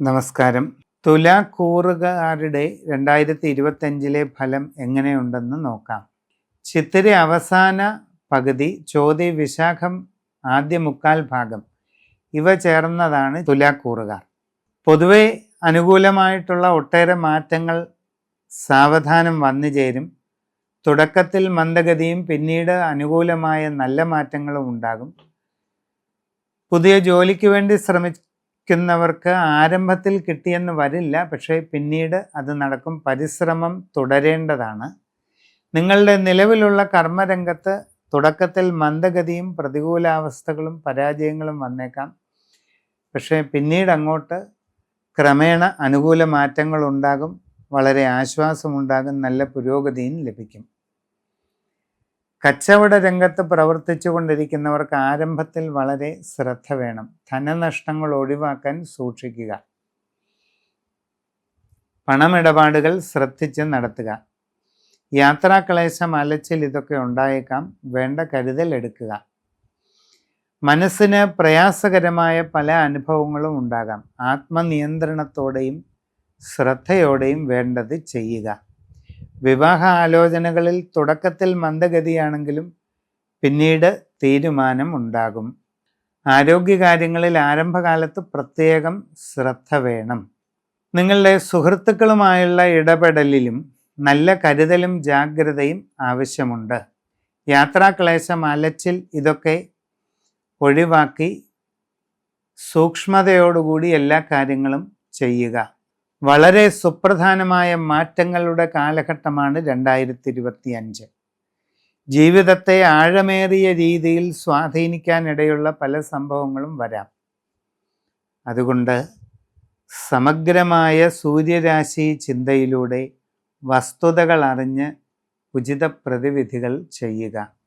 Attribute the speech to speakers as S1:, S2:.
S1: നമസ്കാരം. തുലാക്കൂറുകാരുടെ രണ്ടായിരത്തി ഇരുപത്തഞ്ചിലെ ഫലം എങ്ങനെയുണ്ടെന്ന് നോക്കാം. ചിത്തിര അവസാന പകുതി ചോതി വിശാഖം ആദ്യ മുക്കാൽ ഭാഗം ഇവ ചേർന്നതാണ് തുലാക്കൂറുകാർ. പൊതുവെ അനുകൂലമായിട്ടുള്ള ഒട്ടേറെ മാറ്റങ്ങൾ സാവധാനം വന്നു ചേരും. തുടക്കത്തിൽ മന്ദഗതിയും പിന്നീട് അനുകൂലമായ നല്ല മാറ്റങ്ങളും ഉണ്ടാകും. പുതിയ ജോലിക്ക് വേണ്ടി ശ്രമിക്കുന്നവർക്ക് ആരംഭത്തിൽ കിട്ടിയെന്ന് വരില്ല പക്ഷേ പിന്നീട് അത് നടക്കും. പരിശ്രമം തുടരേണ്ടതാണ്. നിങ്ങളുടെ നിലവിലുള്ള കർമ്മരംഗത്ത് തുടക്കത്തിൽ മന്ദഗതിയും പ്രതികൂലാവസ്ഥകളും പരാജയങ്ങളും വന്നേക്കാം. പക്ഷേ പിന്നീട് അങ്ങോട്ട് ക്രമേണ അനുകൂല മാറ്റങ്ങൾ ഉണ്ടാകും വളരെ ആശ്വാസമുണ്ടാകും. നല്ല പുരോഗതിയും ലഭിക്കും. കച്ചവട രംഗത്ത് പ്രവർത്തിച്ചു കൊണ്ടിരിക്കുന്നവർക്ക് ആരംഭത്തിൽ വളരെ ശ്രദ്ധ വേണം. ധനനഷ്ടങ്ങൾ ഒഴിവാക്കാൻ സൂക്ഷിക്കുക. പണമിടപാടുകൾ ശ്രദ്ധിച്ച് നടത്തുക. യാത്രാക്ലേശം അലച്ചിൽ ഇതൊക്കെ ഉണ്ടായേക്കാം. വേണ്ട കരുതൽ എടുക്കുക. മനസ്സിന് പ്രയാസകരമായ പല അനുഭവങ്ങളും ഉണ്ടാകാം. ആത്മനിയന്ത്രണത്തോടെയും ശ്രദ്ധയോടെയും വേണ്ടത് ചെയ്യുക. വിവാഹ ആലോചനകളിൽ തുടക്കത്തിൽ മന്ദഗതിയാണെങ്കിലും പിന്നീട് തീരുമാനം ഉണ്ടാകും ആരോഗ്യകാര്യങ്ങളിൽ ആരംഭകാലത്ത് പ്രത്യേകം ശ്രദ്ധ വേണം. നിങ്ങളുടെ സുഹൃത്തുക്കളുമായുള്ള ഇടപെടലിലും നല്ല കരുതലും ജാഗ്രതയും ആവശ്യമുണ്ട്. യാത്രാക്ലേശം അലച്ചിൽ ഇതൊക്കെ ഒഴിവാക്കി സൂക്ഷ്മതയോടുകൂടി എല്ലാ കാര്യങ്ങളും ചെയ്യുക. വളരെ സുപ്രധാനമായ മാറ്റങ്ങളുടെ കാലഘട്ടമാണ് രണ്ടായിരത്തി ഇരുപത്തി അഞ്ച് ജീവിതത്തെ ആഴമേറിയ രീതിയിൽ സ്വാധീനിക്കാനിടയുള്ള പല സംഭവങ്ങളും വരാം. അതുകൊണ്ട് സമഗ്രമായ സൂര്യരാശി ചിന്തയിലൂടെ വസ്തുതകൾ അറിഞ്ഞ് ഉചിത പ്രതിവിധികൾ ചെയ്യുക.